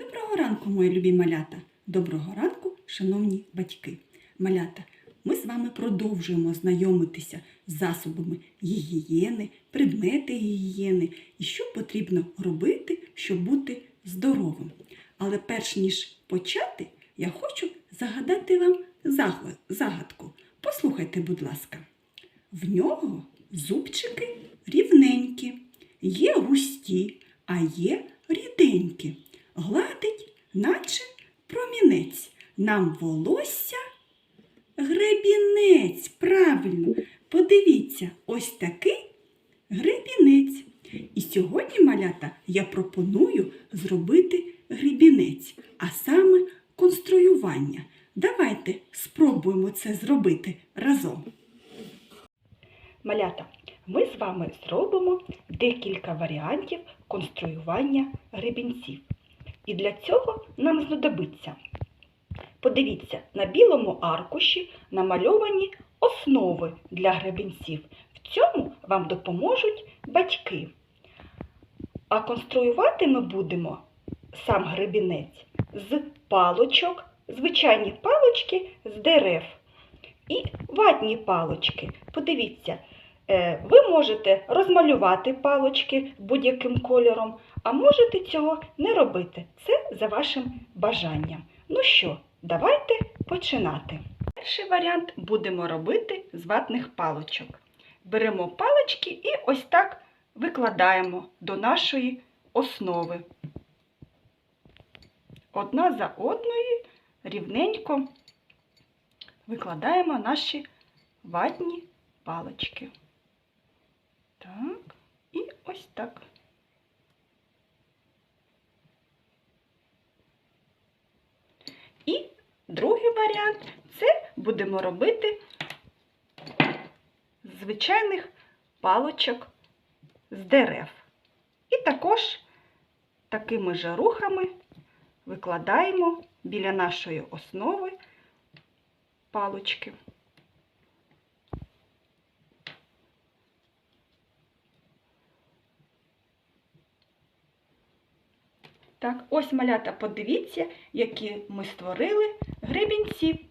Доброго ранку, мої любі малята! Доброго ранку, шановні батьки! Малята, ми з вами продовжуємо знайомитися з засобами гігієни, предмети гігієни і що потрібно робити, щоб бути здоровим. Але перш ніж почати, я хочу загадати вам загадку. Послухайте, будь ласка. В нього зубчики рівненькі, є густі, а є ріденькі. Гладить, наче промінець. Нам волосся гребінець. Правильно, подивіться, ось такий гребінець. І сьогодні, малята, я пропоную зробити гребінець, а саме конструювання. Давайте спробуємо це зробити разом. Малята, ми з вами зробимо декілька варіантів конструювання гребінців. І для цього нам знадобиться. Подивіться, на білому аркуші намальовані основи для гребінців. В цьому вам допоможуть батьки. А конструювати ми будемо сам гребінець з палочок, звичайні палочки з дерев і ватні палочки. Подивіться, е, ви можете розмалювати палочки будь-яким кольором, а можете цього не робити. Це за вашим бажанням. Ну що, давайте починати. Перший варіант будемо робити з ватних палочок. Беремо палички і ось так викладаємо до нашої основи. Одна за одною рівненько викладаємо наші ватні палички. Так, і ось так. І другий варіант це будемо робити з звичайних палочок з дерев. І також такими же рухами викладаємо біля нашої основи палочки. Так, ось малята, подивіться, які ми створили гребінці.